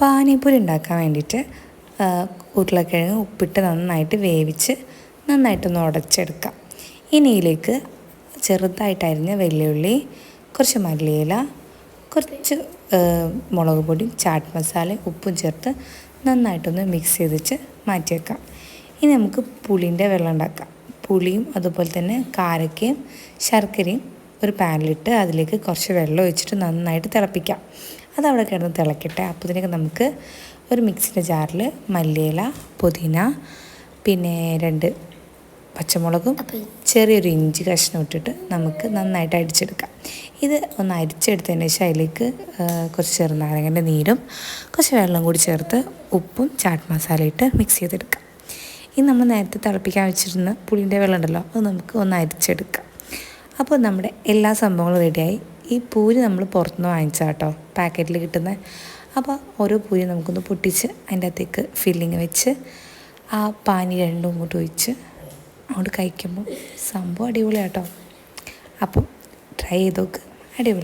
പാനിപ്പൂരി ഉണ്ടാക്കാൻ വേണ്ടിയിട്ട് ഉരുളക്കിഴങ്ങ് ഉപ്പിട്ട് നന്നായിട്ട് വേവിച്ച് നന്നായിട്ടൊന്ന് ഉടച്ചെടുക്കാം. ഇനിയിലേക്ക് ചെറുതായിട്ട് അരിഞ്ഞ വെല്ലുള്ളി കുറച്ച് മല്ലിയില കുറച്ച് മുളക് പൊടി ചാട്ട് മസാല ഉപ്പും ചേർത്ത് നന്നായിട്ടൊന്ന് മിക്സ് ചെയ്തിച്ച് മാറ്റി വെക്കാം ഇനി നമുക്ക് പുളിന്റെ വെള്ളം ഉണ്ടാക്കാം. പുളിയും അതുപോലെ തന്നെ കാരക്കയും ശർക്കരയും ഒരു പാനിലിട്ട് അതിലേക്ക് കുറച്ച് വെള്ളം ഒഴിച്ചിട്ട് നന്നായിട്ട് തിളപ്പിക്കാം. അതവിടെ കിടന്ന് തിളക്കട്ടെ. അപ്പോഴത്തേക്ക് നമുക്ക് ഒരു മിക്സിന്റെ ജാറിൽ മല്ലിയില പുതിന പിന്നെ രണ്ട് പച്ചമുളകും ചെറിയൊരു ഇഞ്ചി കഷ്ണം ഇട്ടിട്ട് നമുക്ക് നന്നായിട്ട് അടിച്ചെടുക്കാം ഇത് ഒന്ന് അരിച്ചെടുത്തതിന് ശേഷം അതിലേക്ക് കുറച്ച് ചെറുനാരങ്ങന്റെ നീരും കുറച്ച് വെള്ളം കൂടി ചേർത്ത് ഉപ്പും ചാട്ട് മസാല ഇട്ട് മിക്സ് ചെയ്തെടുക്കാം. ഇനി നമ്മൾ നേരത്തെ തിളപ്പിക്കാൻ വെച്ചിരുന്ന പുളിന്റെ വെള്ളം ഉണ്ടല്ലോ അത് നമുക്ക് ഒന്ന് അരിച്ചെടുക്കാം. അപ്പോൾ നമ്മുടെ എല്ലാ സംഭവങ്ങളും റെഡിയായി. ഈ പൂരി നമ്മൾ പുറത്തുനിന്ന് വാങ്ങിച്ചാൽ കേട്ടോ പാക്കറ്റിൽ കിട്ടുന്ന. അപ്പോൾ ഓരോ പൂരി നമുക്കൊന്ന് പൊട്ടിച്ച് അതിന്റെ അകത്തേക്ക് ഫില്ലിങ് വെച്ച് ആ പാനി രണ്ടും ഇങ്ങോട്ട് ഒഴിച്ച് അങ്ങോട്ട് കഴിക്കുമ്പോൾ സംഭവം അടിപൊളിയാട്ടോ അപ്പം ട്രൈ ചെയ്ത് നോക്ക് അടിപൊളി